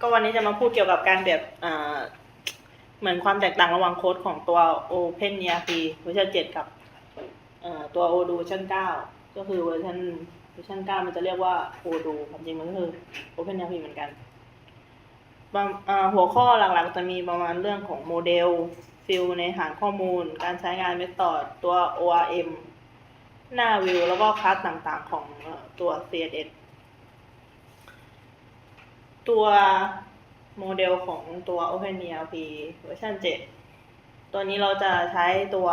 ก็วันนี้จะมาพูดเกี่ยวกับการแบบเหมือนความแตกต่างระหว่างโค้ดของตัว Open ERP เวอร์ชัน7กับตัว Odoo เวอร์ชัน9 ก็คือเวอร์ชันเวอร์ชัน9มันจะเรียกว่า Odoo ความจริงมันก็คือ Open ERP เหมือนกันหัวข้อหลักๆจะมีประมาณเรื่องของโมเดลฟิลในฐานข้อมูล การใช้งานเมธอดตัว ORM หน้าวิวแล้วก็คลาสต่างๆของตัว CSS ตัวโมเดลของตัว OpenERP เวอร์ชัน7 ตัวนี้เราจะใช้ตัว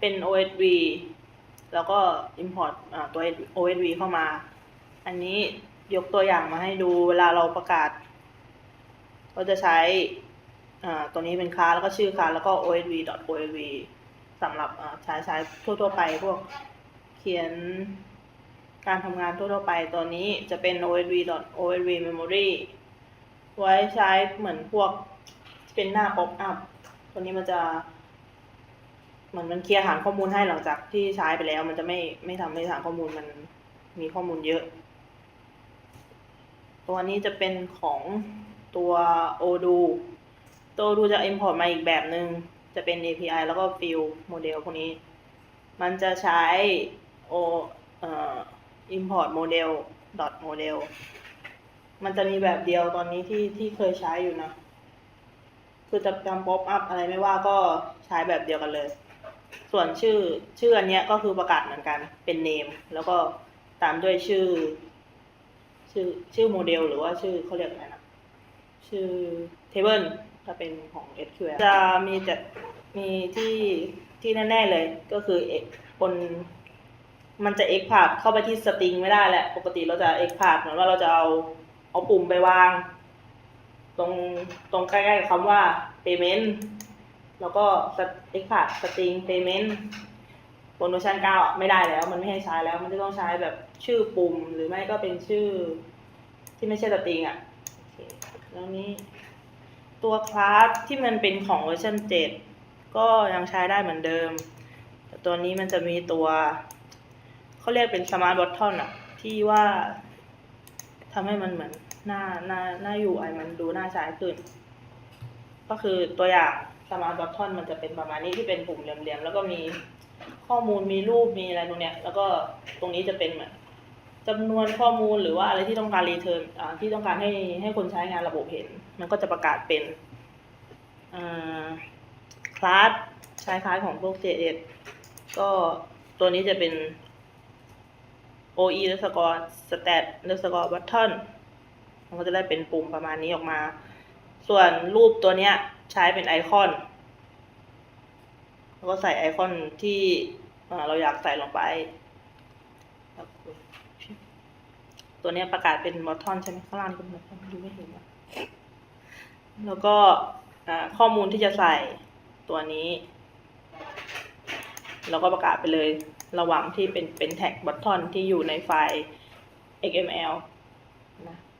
เป็น OSV แล้วก็ import อ่าตัว OSV เข้ามา อันนี้ยกตัวอย่างมาให้ดูเวลาเราประกาศก็จะใช้ตัวนี้เป็นคลาสแล้วก็ชื่อคลาสแล้วก็ osv osv สำหรับใช้ใช้ทั่วๆไปพวกเขียน การทำงานทั่วไปตัวนี้จะเป็น osv osv memory ไว้ใช้เหมือนพวกเป็นหน้า pop up ตัวนี้มันจะเหมือนมันเคลียร์ฐานข้อมูลให้หลังจากที่ใช้ไปแล้ว มันจะไม่ไม่ทำให้ฐานข้อมูลมันมีข้อมูลเยอะ ตัวนี้จะเป็นของตัว Odoo ตัว Odoo จะ import มาอีกแบบหนึ่งจะเป็น API แล้วก็ field model พวกนี้ มันจะใช้ o import model dot model มันจะมีแบบเดียวตอนนี้ที่ที่เคยใช้อยู่นะ คือจะทำ pop up อะไรไม่ว่าก็ใช้แบบเดียวกันเลย ส่วนชื่อชื่ออันเนี้ยก็คือประกาศเหมือนกันเป็น name แล้วก็ตามด้วยชื่อ ชื่อชื่อโมเดลหรือว่าชื่อเขาเรียกอะไรนะ ชื่อ table ถ้าเป็นของ SQL จะมีจะมีที่ที่แน่ ๆ เลยก็คือบน มันจะ x p a t เข้าไปที่สตริงไม่ได้แหละ ปกติเราจะ x p a t เหมือนว่าเราจะเอาเอาปุ่มไปวาง ตรงตรงใกล้ๆกับคำว่า payment แล้วก็ x p a t string payment บนเวอร์ชัน9อะไม่ได้แล้ว มันไม่ให้ใช้แล้ว มันจะต้องใช้แบบชื่อปุ่มหรือไม่ก็เป็นชื่อที่ไม่ใช่สตริงอะแล้วนี้ตัวคลาสที่มันเป็นของเวอร์ชัน7ก็ยังใช้ได้เหมือนเดิม แต่ตัวนี้มันจะมีตัว เขาเรียกเป็นสมาร์ทบอททอนอะที่ว่าทำให้มันเหมือนหน้าหน้าหน้า UI มันดูน่าใช้ขึ้น ก็คือตัวอย่างสมาร์ทบอททอนมันจะเป็นประมาณนี้ที่เป็นปุ่มเหลี่ยมๆแล้วก็มีข้อมูลมีรูปมีอะไรตรงเนี้ย แล้วก็ตรงนี้จะเป็นเหมือนจำนวนข้อมูลหรือว่าอะไรที่ต้องการรีเทิร์นที่ต้องการให้ให้คนใช้งานระบบเห็น มันก็จะประกาศเป็นคลาสใช้คลาสของพวก JS ก็ตัวนี้จะเป็น OE แล้วสกอร์สแตทแล้วสกอร์บัตทอนมันก็จะได้เป็นปุ่มประมาณนี้ออกมา ส่วนรูปตัวเนี้ยใช้เป็นไอคอน แล้วก็ใส่ไอคอนที่เราอยากใส่ลงไป ตัวเนี้ยประกาศเป็นบอททอนใช่ไหมข้างล่างนี่เป็นบอททอนดูไม่เห็นอะแล้วก็ข้อมูลที่จะใส่ตัวนี้ เราก็ประกาศไปเลยระหว่างที่เป็นเป็นแท็กบัตทอนที่อยู่ในไฟล์ XML นะ